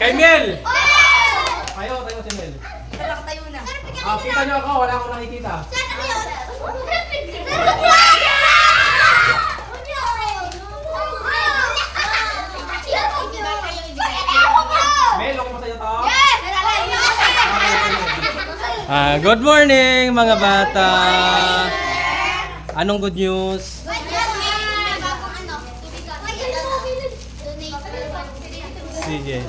Kay Mel! Tayo, tayo si Mel. Nakatayo na. Ah, kita niyo ako, wala akong nakikita. Mel, okay ba sa'yo to? Ah, good morning mga bata. Anong good news? Sige.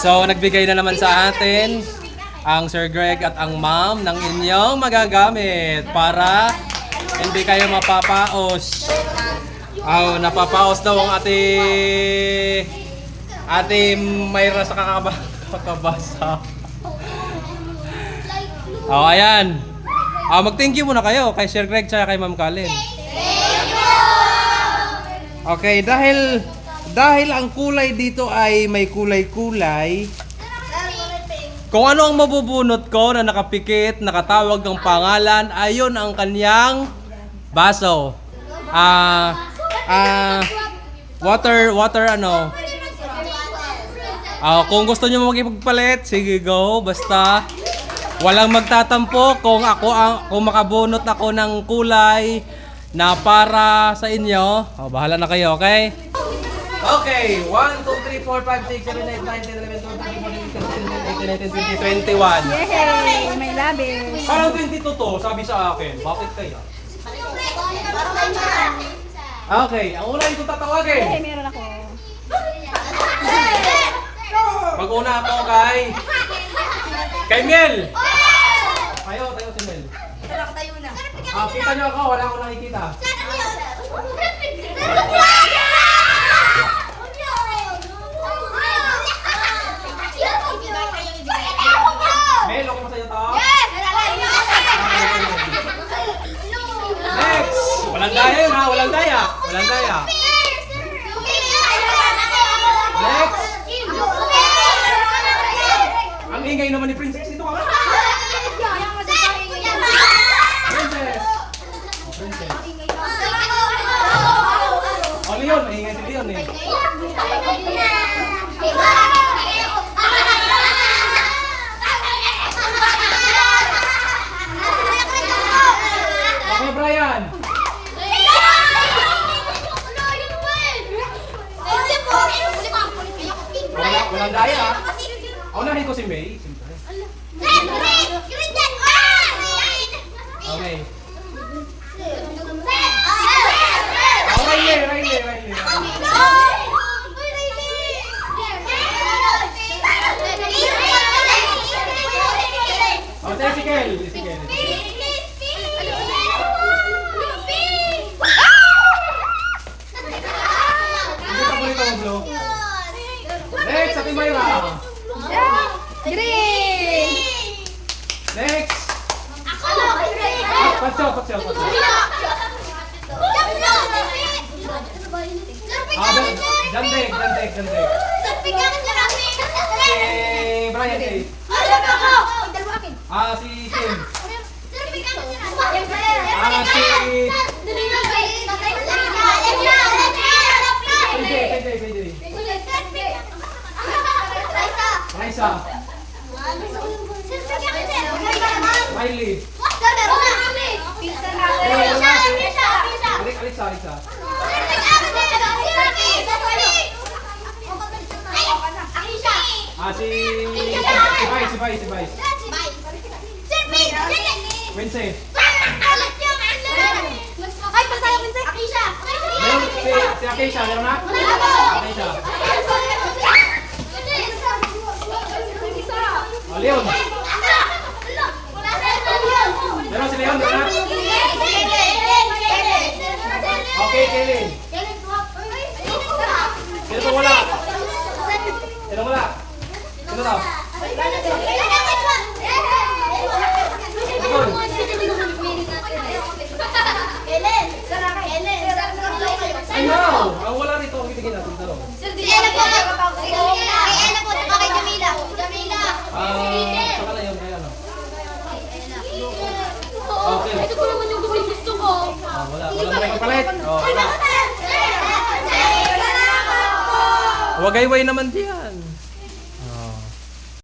So, nagbigay na naman sa atin ang Sir Greg at ang ma'am ng inyong magagamit para hindi kayo mapapaos. Oh, napapaos daw ang ate ate Mayra sa kakaba, kakabasa. Oh, ayan. Ah, mag-thank you muna kayo kay Sir Greg tsaka kay Ma'am Colin. Okay, dahil dahil ang kulay dito ay may kulay-kulay, kung ano ang mabubunot ko na nakapikit, nakatawag ng pangalan, ayon ang kanyang baso. Ah, ah, water, water ano. Ah, kung gusto niyo magipagpalit, sige go, basta walang magtatampo kung ako ang kung makabunot ako ng kulay na para sa inyo. Oh, bahala na kayo, okay? Okay, 1, 2, 3, 4, 5, 6, 7, 8, 9, 10, 11, 12, 13, 14, 15, 16, 17, 18, 19, 20, 21. Yay! May labis. Parang 22 to, sabi sa akin. Bakit kaya? Okay, ang una yung tatawagin. Hey, meron ako. Pag-una ako kay... Kay Mel! Tayo, tayo si Mel. Nakatayo na. Ah, kita niyo ako, wala akong nakikita. Mel, okay ba sa'yo to? Next! Walang daya yun ha, walang daya. Walang daya. Next! Ang ingay naman ni? Princess! Walang daya ha. Unahin ko si May. Siyempre. Okay. Oh, Riley, Riley, Riley. Oh, tayo si Kel. Si Kel. bakacağız bakalım. Abi, gandeng, gandeng, gandeng. Raisa. Alexa, Alexa. Ah, si... Si Vice, si Vice, si Vice. Wednesday. Ay, pasaya sa Akisha. Meron si, si Akeisha, meron na? Akeisha. Oh, Leon. Meron si Leon, meron na? Okay, Kaylin. Sino to wala? Sino wala? Sino Ellen! I know! Ang wala rito, ang kitigin natin dalawa. Sir, di Ellen po! Kay Ellen po, tsaka kay Jamila. Jamila! Ah, saka na yun, kaya ano? Okay. Ito po naman yung gusto ko. Ah, wala. Wala mo kapalit. Oh, wala. Wagayway naman diyan.